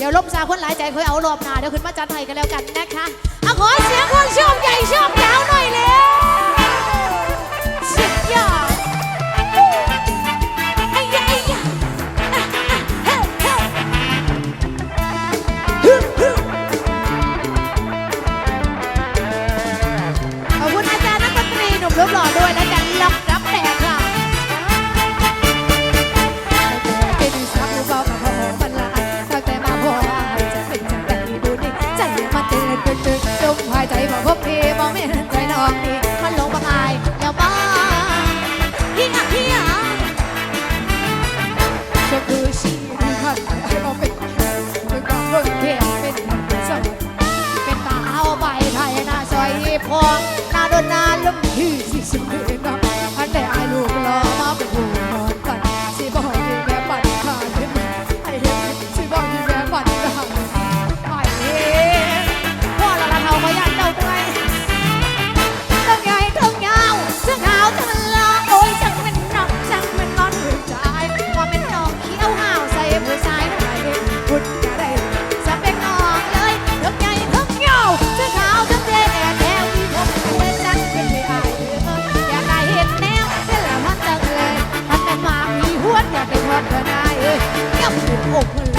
เดี๋ยวล่มซาคนหลายใจค่อยเอารอบหน้าเดี๋ยวขึ้นมาจัดให้กันแล้วกันนะคะเอาขอเสียงคนชอบใหญ่ชอบยาวหน่อยเลยสุดยอดรีหนุ่มรุ่ปหล่อ ข困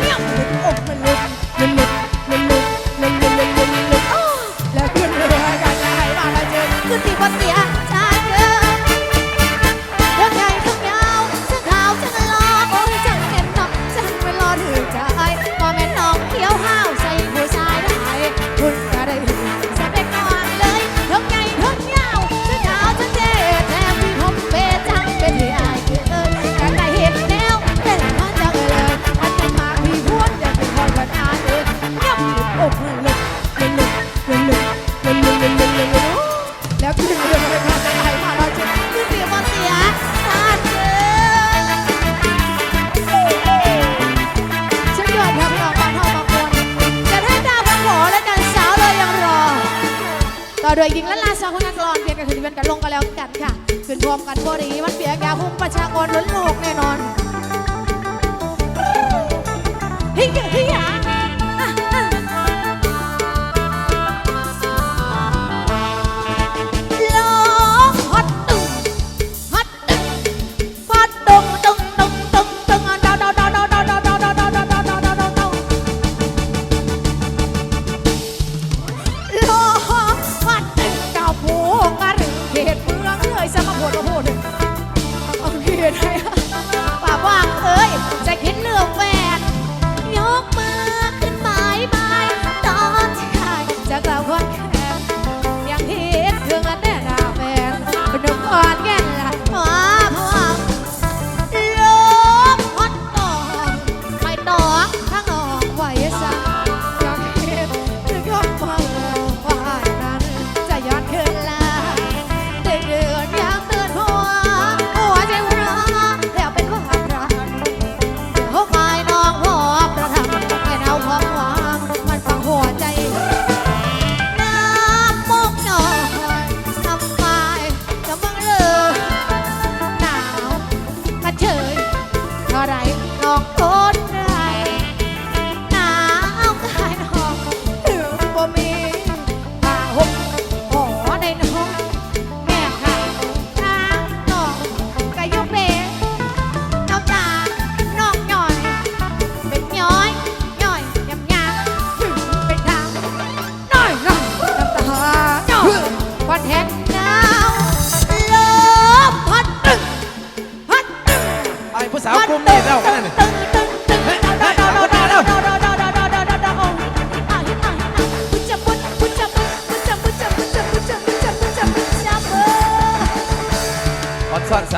救。 ด้วยหญิงและราชาคนนักรอนเพียงกันขึ้นเวียนกันลงกันแล้วกันค่ะ ขึ้นพร้อมกันพอดีมันเปียกยาหุ้มประชากรล้นโลกแน่นอน เฮ้ยเฮ้ยอะ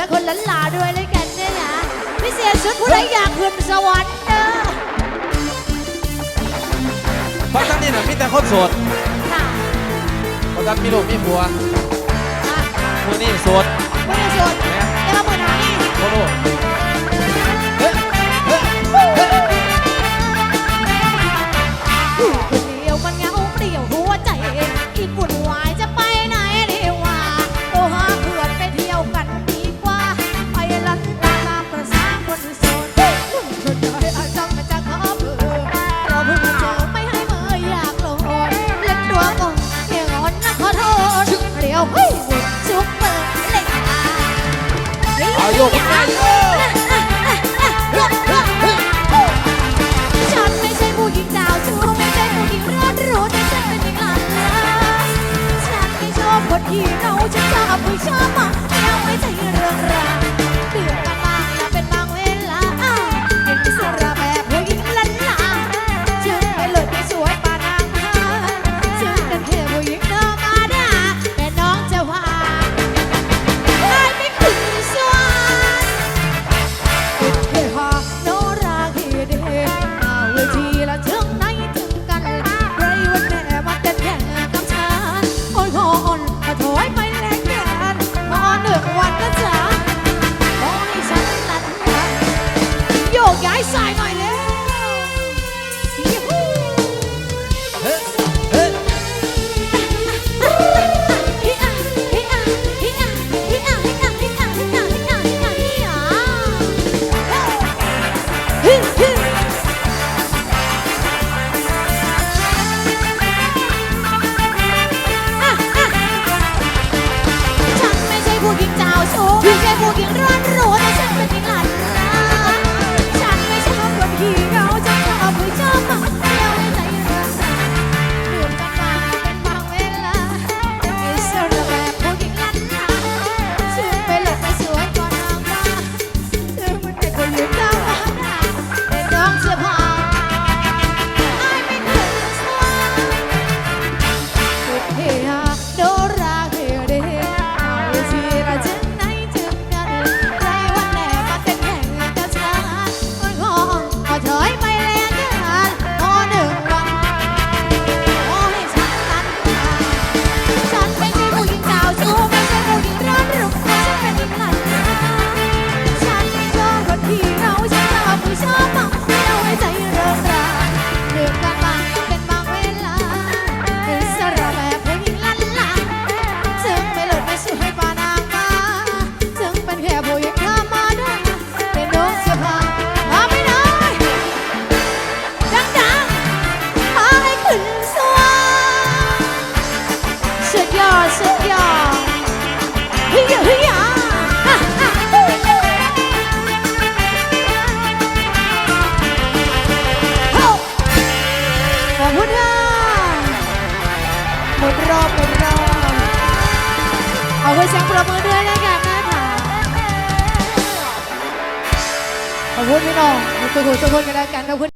และคนล้นหลาด้วยเลยกันเนี่ยนะพี่เสียชุดผู้ใดอยากขึ้นสวรรค์เด้อพราะทั้งนี้น่ะมีแต่คนโสดค่ะเพราะทั้งมีลูกมีผัวค่นี่โสดผู้ใดโสดแต่ว่ามือหนานี่โคโฉันไม่ใช่ผู้หญิงดาวชูไม่ใช่ผู้หญิงเลืดรู้แต่ฉันเป็นหญิงหลังนะฉันไม่ชอบคที่เราฉัชอบผู้ชอบมาแล้วไม่ใช่เรื่องราวเดือด สายหน่อยเฮิ พูดไม่นองขอบคุณทุกคนกันแล้วกันขอบคุณ